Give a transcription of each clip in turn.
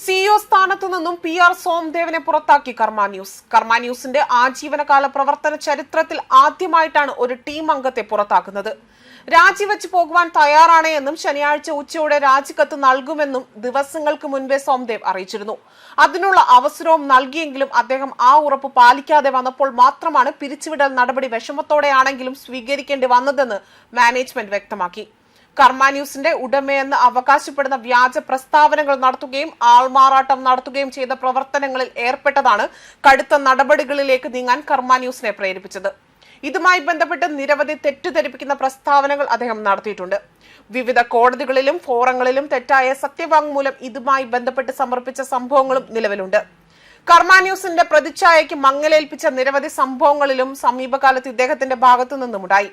CEO സ്ഥാനത്തു നിന്നും P R സോംദേവിനെ പുറത്താക്കി കർമ്മ ന്യൂസ്. കർമ്മ ന്യൂസിന്റെ ആജീവനകാല പ്രവർത്തന ചരിത്രത്തിൽ ആദ്യമായിട്ടാണ് ഒരു ടീം അംഗത്തെ പുറത്താക്കുന്നത്. രാജിവെച്ച് പോകുവാൻ തയ്യാറാണ് എന്നും ശനിയാഴ്ച ഉച്ചയോടെ രാജിക്കത്ത് നൽകുമെന്നും ദിവസങ്ങൾക്ക് മുൻപേ സോംദേവ് അറിയിച്ചിരുന്നു. അതിനുള്ള അവസരവും നൽകിയെങ്കിലും അദ്ദേഹം ആ ഉറപ്പ് പാലിക്കാതെ വന്നപ്പോൾ മാത്രമാണ് പിരിച്ചുവിടൽ നടപടി വിഷമത്തോടെയാണെങ്കിലും സ്വീകരിക്കേണ്ടി വന്നതെന്ന് മാനേജ്മെന്റ് വ്യക്തമാക്കി. കർമ്മ ന്യൂസിന്റെ ഉടമയെന്ന് അവകാശപ്പെടുന്ന വ്യാജ പ്രസ്താവനകൾ നടത്തുകയും ആൾമാറാട്ടം നടത്തുകയും ചെയ്ത പ്രവർത്തനങ്ങളിൽ ഏർപ്പെട്ടതാണ് കടുത്ത നടപടികളിലേക്ക് നീങ്ങാൻ കർമ്മ ന്യൂസിനെ പ്രേരിപ്പിച്ചത്. ഇതുമായി ബന്ധപ്പെട്ട് നിരവധി തെറ്റിദ്ധരിപ്പിക്കുന്ന പ്രസ്താവനകൾ അദ്ദേഹം നടത്തിയിട്ടുണ്ട്. വിവിധ കോടതികളിലും ഫോറങ്ങളിലും തെറ്റായ സത്യവാങ്മൂലം ഇതുമായി ബന്ധപ്പെട്ട് സമർപ്പിച്ച സംഭവങ്ങളും നിലവിലുണ്ട്. കർമ്മ ന്യൂസിന്റെ പ്രതിച്ഛായയ്ക്ക് മങ്ങലേൽപ്പിച്ച നിരവധി സംഭവങ്ങളിലും സമീപകാലത്ത് ഇദ്ദേഹത്തിന്റെ ഭാഗത്തു നിന്നുമുണ്ടായി.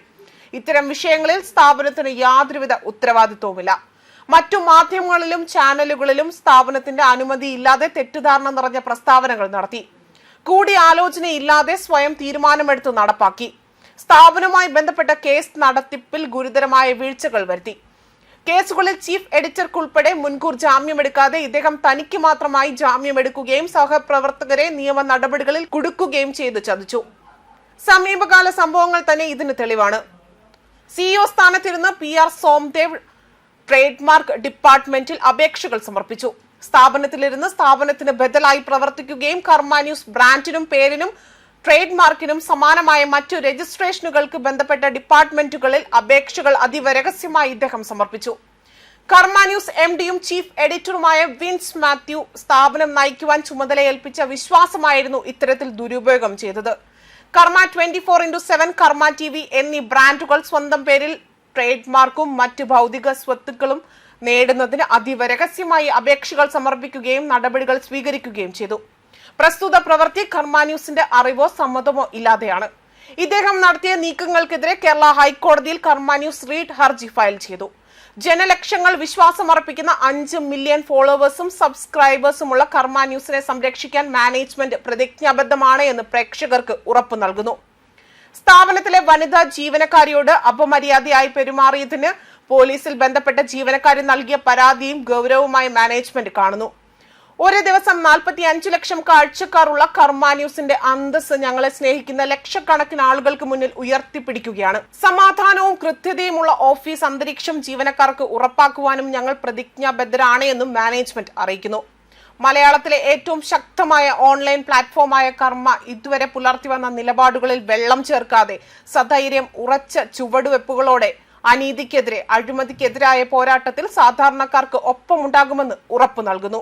ഇത്തരം വിഷയങ്ങളിൽ സ്ഥാപനത്തിന് യാതൊരുവിധ ഉത്തരവാദിത്വവുമില്ല. മറ്റു മാധ്യമങ്ങളിലും ചാനലുകളിലും സ്ഥാപനത്തിന്റെ അനുമതിയില്ലാതെ തെറ്റിദ്ധാരണ നിറഞ്ഞ പ്രസ്താവനകൾ നടത്തി. കൂടിയാലോചനയില്ലാതെ സ്വയം തീരുമാനമെടുത്ത് നടപ്പാക്കി. സ്ഥാപനവുമായി ബന്ധപ്പെട്ട കേസ് നടത്തിപ്പിൽ ഗുരുതരമായ വീഴ്ചകൾ വരുത്തി. കേസുകളിൽ ചീഫ് എഡിറ്റർക്കുൾപ്പെടെ മുൻകൂർ ജാമ്യമെടുക്കാതെ ഇദ്ദേഹം തനിക്ക് മാത്രമായി ജാമ്യമെടുക്കുകയും സഹപ്രവർത്തകരെ നിയമ നടപടികളിൽ കുടുക്കുകയും ചെയ്തു ചതിച്ചു. സമീപകാല സംഭവങ്ങൾ തന്നെ ഇതിന് തെളിവാണ്. CEO സ്ഥാനത്തിരുന്ന് P R Somdev trade mark ഡിപ്പാർട്ട്മെന്റിൽ അപേക്ഷകൾ സമർപ്പിച്ചു. സ്ഥാപനത്തിലിരുന്ന് സ്ഥാപനത്തിന് ബദലായി പ്രവർത്തിക്കുകയും കർമാന്യൂസ് ബ്രാൻഡിനും പേരിനും ട്രേഡ് മാർക്കിനും സമാനമായ മറ്റു രജിസ്ട്രേഷനുകൾക്ക് ബന്ധപ്പെട്ട ഡിപ്പാർട്ട്മെന്റുകളിൽ അപേക്ഷകൾ അതീവ രഹസ്യമായി ഇദ്ദേഹം സമർപ്പിച്ചു. കർമാന്യൂസ് എം ഡിയും ചീഫ് എഡിറ്ററുമായ വിൻസ് മാത്യു സ്ഥാപനം നയിക്കുവാൻ ചുമതലയേൽപ്പിച്ച വിശ്വാസമായിരുന്നു ഇത്തരത്തിൽ ദുരുപയോഗം ചെയ്തത്. Karma twenty four into seven Karma T V എന്നീ ബ്രാൻഡുകൾ സ്വന്തം പേരിൽ ട്രേഡ് മാർക്കും മറ്റ് ഭൗതിക സ്വത്തുക്കളും നേടുന്നതിന് അതീവ രഹസ്യമായി അപേക്ഷകൾ സമർപ്പിക്കുകയും നടപടികൾ സ്വീകരിക്കുകയും ചെയ്തു. പ്രസ്തുത പ്രവൃത്തി കർമ്മ ന്യൂസിന്റെ അറിവോ സമ്മതമോ ഇല്ലാതെയാണ്. ഇദ്ദേഹം നടത്തിയ നീക്കങ്ങൾക്കെതിരെ കേരള ഹൈക്കോടതിയിൽ കർമാന്യൂസ് റീഡ് ഹർജി ഫയൽ ചെയ്തു. ജനലക്ഷങ്ങൾ വിശ്വാസമർപ്പിക്കുന്ന അഞ്ച് മില്യൺ ഫോളോവേഴ്സും സബ്സ്ക്രൈബേഴ്സുമുള്ള കർമ്മ ന്യൂസിനെ സംരക്ഷിക്കാൻ മാനേജ്മെന്റ് പ്രതിജ്ഞാബദ്ധമാണ് എന്ന് പ്രേക്ഷകർക്ക് ഉറപ്പു നൽകുന്നു. സ്ഥാപനത്തിലെ വനിതാ ജീവനക്കാരിയോട് അപമര്യാദയായി പെരുമാറിയതിന് പോലീസിൽ ബന്ധപ്പെട്ട ജീവനക്കാരി നൽകിയ പരാതിയും ഗൗരവമായി മാനേജ്മെന്റ് കാണുന്നു. ഒരു ദിവസം നാൽപ്പത്തി അഞ്ച് ലക്ഷം കാഴ്ചക്കാരുള്ള കർമ്മ ന്യൂസിന്റെ അന്തസ് ഞങ്ങളെ സ്നേഹിക്കുന്ന ലക്ഷക്കണക്കിന് ആളുകൾക്ക് മുന്നിൽ ഉയർത്തിപ്പിടിക്കുകയാണ്. സമാധാനവും കൃത്യതയുമുള്ള ഓഫീസ് അന്തരീക്ഷം ജീവനക്കാർക്ക് ഉറപ്പാക്കുവാനും ഞങ്ങൾ പ്രതിജ്ഞാബദ്ധരാണ് എന്നും മാനേജ്മെന്റ് അറിയിക്കുന്നു. മലയാളത്തിലെ ഏറ്റവും ശക്തമായ ഓൺലൈൻ പ്ലാറ്റ്ഫോമായ കർമ്മ ഇതുവരെ പുലർത്തി വന്ന നിലപാടുകളിൽ വെള്ളം ചേർക്കാതെ സധൈര്യം ഉറച്ച ചുവടുവെപ്പുകളോടെ അനീതിക്കെതിരെ അഴിമതിക്കെതിരായ പോരാട്ടത്തിൽ സാധാരണക്കാർക്ക് ഒപ്പമുണ്ടാകുമെന്ന് ഉറപ്പു നൽകുന്നു.